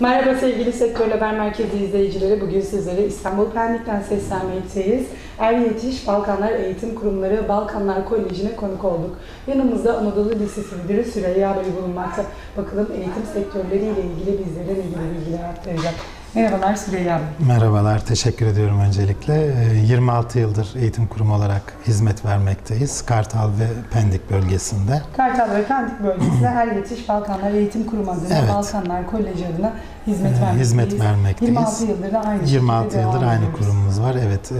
Merhaba sevgili Sektör Haber Merkezi izleyicileri. Bugün sizlere İstanbul Pendik'ten seslenmekteyiz. Er Yetiş Balkanlar Eğitim Kurumları Balkanlar Koleji'ne konuk olduk. Yanımızda Anadolu Lisesi Müdürü Süreyya Bey bulunmakta. Bakalım eğitim sektörleriyle ilgili bizlere ne gibi bilgiler aktaracak. Merhabalar Süreyya Bey. Merhabalar, teşekkür ediyorum öncelikle. Ee, 26 yıldır eğitim kurumu olarak hizmet vermekteyiz. Kartal ve Pendik bölgesinde. Kartal ve Pendik bölgesinde Er Yetiş Balkanlar Eğitim Kurumu adına, Evet. Balkanlar Koleji adına hizmet Ee, vermekteyiz. hizmet vermekteyiz. 26 yıldır da aynı 26 şekilde yıldır aynı ediyoruz. kurumumuz var. Evet, e,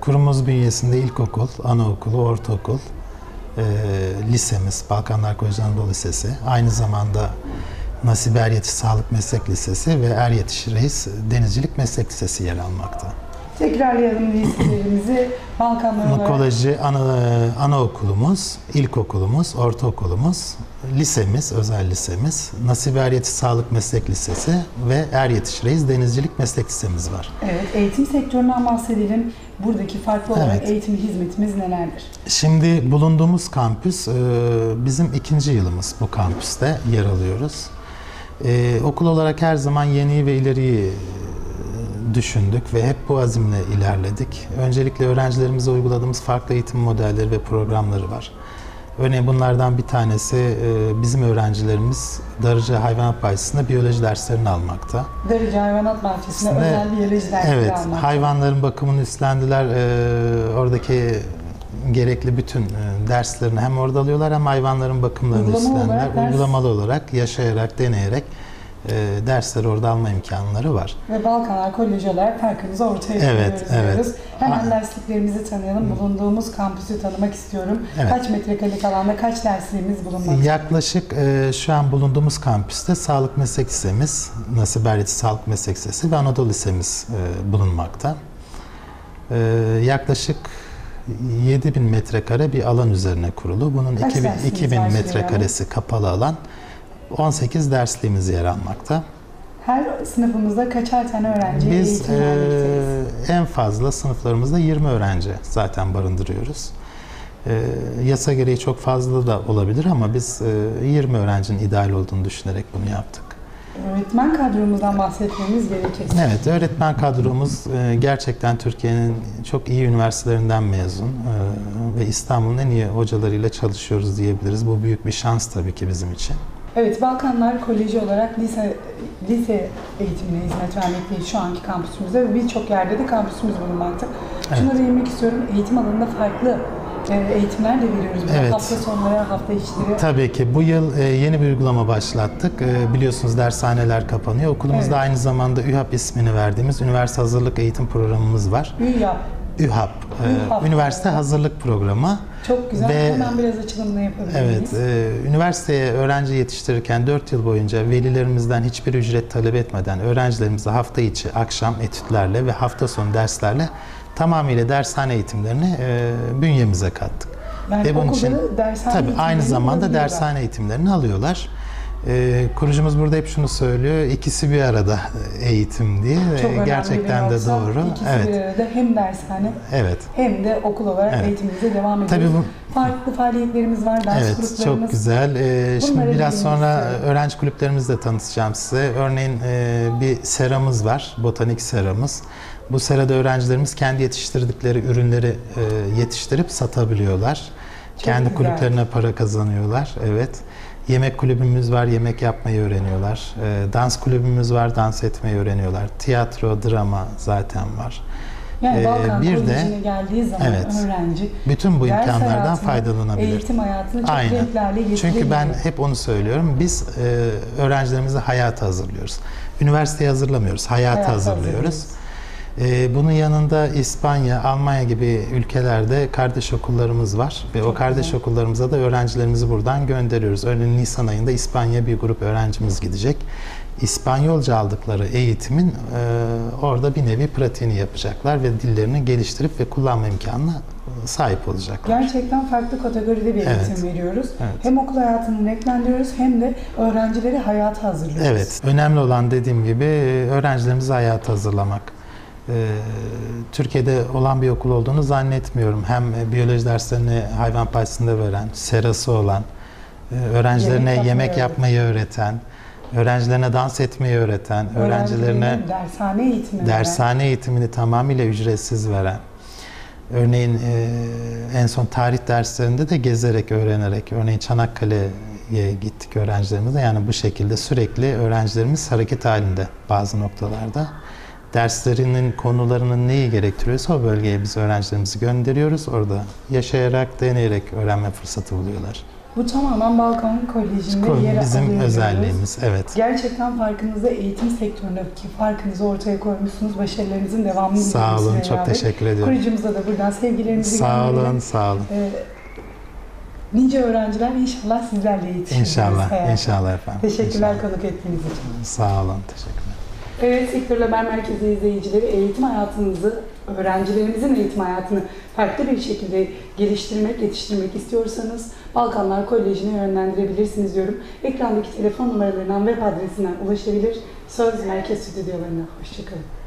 kurumumuz bünyesinde ilkokul, anaokulu, ortaokul, e, lisemiz, Balkanlar Koleji Anadolu Lisesi. Aynı zamanda Nasibe Er Yetiş Sağlık Meslek Lisesi ve Er Yetiş Reis Denizcilik Meslek Lisesi yer almakta. Tekrarlayalım listelerimizi. Balkanlar olarak Koleji ana, anaokulumuz, ilkokulumuz, ortaokulumuz, lisemiz, özel lisemiz, Nasibe Er Yetiş Sağlık Meslek Lisesi ve Er Yetiş Reis Denizcilik Meslek Lisemiz var. Evet, eğitim sektöründen bahsedelim. Buradaki farklı olarak Evet. eğitim hizmetimiz nelerdir? Şimdi bulunduğumuz kampüs e, bizim ikinci yılımız bu kampüste yer alıyoruz. E, okul olarak her zaman yeniyi ve ileriyi e, düşündük ve hep bu azimle ilerledik. Öncelikle öğrencilerimize uyguladığımız farklı eğitim modelleri ve programları var. Örneğin bunlardan bir tanesi e, bizim öğrencilerimiz Darıca Hayvanat Bahçesi'nde biyoloji derslerini almakta. Darıca Hayvanat Bahçesi'ne Ve- özel biyoloji dersleri Evet, almak. hayvanların bakımını üstlendiler. Ee, oradaki gerekli bütün e, derslerini hem orada alıyorlar hem hayvanların bakımlarını Uygulamalı üstlendiler. olarak ders- Uygulamalı olarak, yaşayarak, deneyerek e, dersleri orada alma imkanları var. Ve Balkanlar Koleji olarak farkımızı ortaya Evet, koyuyoruz evet. diyoruz. Hemen A- dersliklerimizi tanıyalım. Bulunduğumuz kampüsü tanımak istiyorum. Evet. Kaç metrekarelik alanda kaç dersliğimiz bulunmakta? Yaklaşık e, şu an bulunduğumuz kampüste Sağlık Meslek Lisemiz, Nasip Erleti Sağlık Meslek Lisesi ve Anadolu Lisemiz e, bulunmakta. E, yaklaşık 7000 metrekare bir alan üzerine kurulu. Bunun Kaç 2000, dersiniz 2000 var Süreyya metrekaresi kapalı alan. 18 dersliğimiz yer almakta. Her sınıfımızda kaçar tane öğrenci Biz e, en fazla sınıflarımızda 20 öğrenci zaten barındırıyoruz. E, yasa gereği çok fazla da olabilir ama biz e, 20 öğrencinin ideal olduğunu düşünerek bunu yaptık. Öğretmen kadromuzdan bahsetmemiz gerekirse. Evet, öğretmen kadromuz e, gerçekten Türkiye'nin çok iyi üniversitelerinden mezun e, ve İstanbul'un en iyi hocalarıyla çalışıyoruz diyebiliriz. Bu büyük bir şans tabii ki bizim için. Evet, Balkanlar Koleji olarak lise lise eğitimine hizmet vermekteyiz şu anki kampüsümüzde ve birçok yerde de kampüsümüz bulunmakta. Şuna değinmek istiyorum, eğitim alanında farklı eğitimler de veriyoruz. Biz Evet. Hafta sonları, hafta içleri. Tabii ki bu yıl e, yeni bir uygulama başlattık. E, Biliyorsunuz dershaneler kapanıyor. Okulumuzda Evet. aynı zamanda ÜHAP ismini verdiğimiz üniversite hazırlık eğitim programımız var. ÜHAP, e, ÜHAP. üniversite hazırlık programı. Çok güzel. Ve- Hemen biraz açılımını yapabilir Evet, e, üniversiteye öğrenci yetiştirirken 4 yıl boyunca velilerimizden hiçbir ücret talep etmeden öğrencilerimize hafta içi, akşam etütlerle ve hafta sonu derslerle tamamıyla dershane eğitimlerini e, bünyemize kattık. Yani ve bunun için- dershane Tabii aynı zamanda dershane eğitimlerini alıyorlar. E, kurucumuz burada hep şunu söylüyor, ikisi bir arada eğitim diye. Çok E, önemli Gerçekten de doğru. İkisi Evet, bir arada hem dershane evet. hem de okul olarak Evet. eğitimimize devam ediyoruz. Tabii bu Farklı faaliyetlerimiz var, ders Evet, gruplarımız. çok güzel. Ee, şimdi Bunları biraz sonra istiyorum. öğrenci kulüplerimizle de tanıtacağım size. Örneğin e, bir seramız var, botanik seramız. Bu serada öğrencilerimiz kendi yetiştirdikleri ürünleri e, yetiştirip satabiliyorlar. kendi güzel. kulüplerine para kazanıyorlar. Evet. Yemek kulübümüz var, yemek yapmayı öğreniyorlar. E, dans kulübümüz var, dans etmeyi öğreniyorlar. Tiyatro, drama zaten var. Yani Ee, Balkan bir de- geldiği zaman Evet. öğrenci Bütün bu imkanlardan hayatını, faydalanabilir. eğitim hayatını çok Aynen. renklerle. Çünkü ben hep onu söylüyorum. Biz e, öğrencilerimizi hayata hazırlıyoruz. Üniversiteye hazırlamıyoruz, hayata Hayata hazırlıyoruz. E, bunun yanında İspanya, Almanya gibi ülkelerde kardeş okullarımız var ve o Çok kardeş güzel. okullarımıza da öğrencilerimizi buradan gönderiyoruz. Örneğin Nisan ayında İspanya bir grup öğrencimiz gidecek. İspanyolca aldıkları eğitimin e, orada bir nevi pratiğini yapacaklar ve dillerini geliştirip ve kullanma imkanına e, sahip olacaklar. Gerçekten farklı kategoride bir Evet. eğitim veriyoruz. Evet. Hem okul hayatını renklendiriyoruz hem de öğrencileri hayata hazırlıyoruz. Evet, önemli olan dediğim gibi e, öğrencilerimizi hayata hazırlamak. Ee, Türkiye'de olan bir okul olduğunu zannetmiyorum. Hem e, biyoloji derslerini hayvan bahçesinde veren, serası olan, e, öğrencilerine Yemek yemek, yapmayı öğreten, öğrencilerine dans etmeyi öğreten, öğrencilerine dershane eğitimi veren. dershane eğitimini tamamıyla ücretsiz veren, örneğin e, en son tarih derslerinde de gezerek, öğrenerek, örneğin Çanakkale'ye gittik öğrencilerimizle. Yani bu şekilde sürekli öğrencilerimiz hareket halinde bazı noktalarda. Derslerinin, konularının neyi gerektiriyorsa o bölgeye biz öğrencilerimizi gönderiyoruz. Orada yaşayarak, deneyerek öğrenme fırsatı buluyorlar. Bu tamamen Balkan Koleji'nde yer Bizim alıyor. özelliğimiz, evet. Gerçekten farkınızda eğitim sektöründeki farkınızı ortaya koymuşsunuz. Başarılarınızın devamını Sağ olun, çok Bey. teşekkür ediyorum. Kurucumuza da buradan sevgilerimizi Sağ olun, sağ olun. Ee, nice öğrenciler inşallah sizlerle yetişiriz. İnşallah, hayata. inşallah efendim. Teşekkürler İnşallah. konuk ettiğiniz için. Sağ olun, teşekkürler. Evet, Sektör Haber Merkezi izleyicileri eğitim hayatınızı, öğrencilerimizin eğitim hayatını farklı bir şekilde geliştirmek, yetiştirmek istiyorsanız Balkanlar Koleji'ne yönlendirebilirsiniz diyorum. Ekrandaki telefon numaralarından web adresinden ulaşabilir. Söz Merkez Stüdyolarına. Hoşçakalın.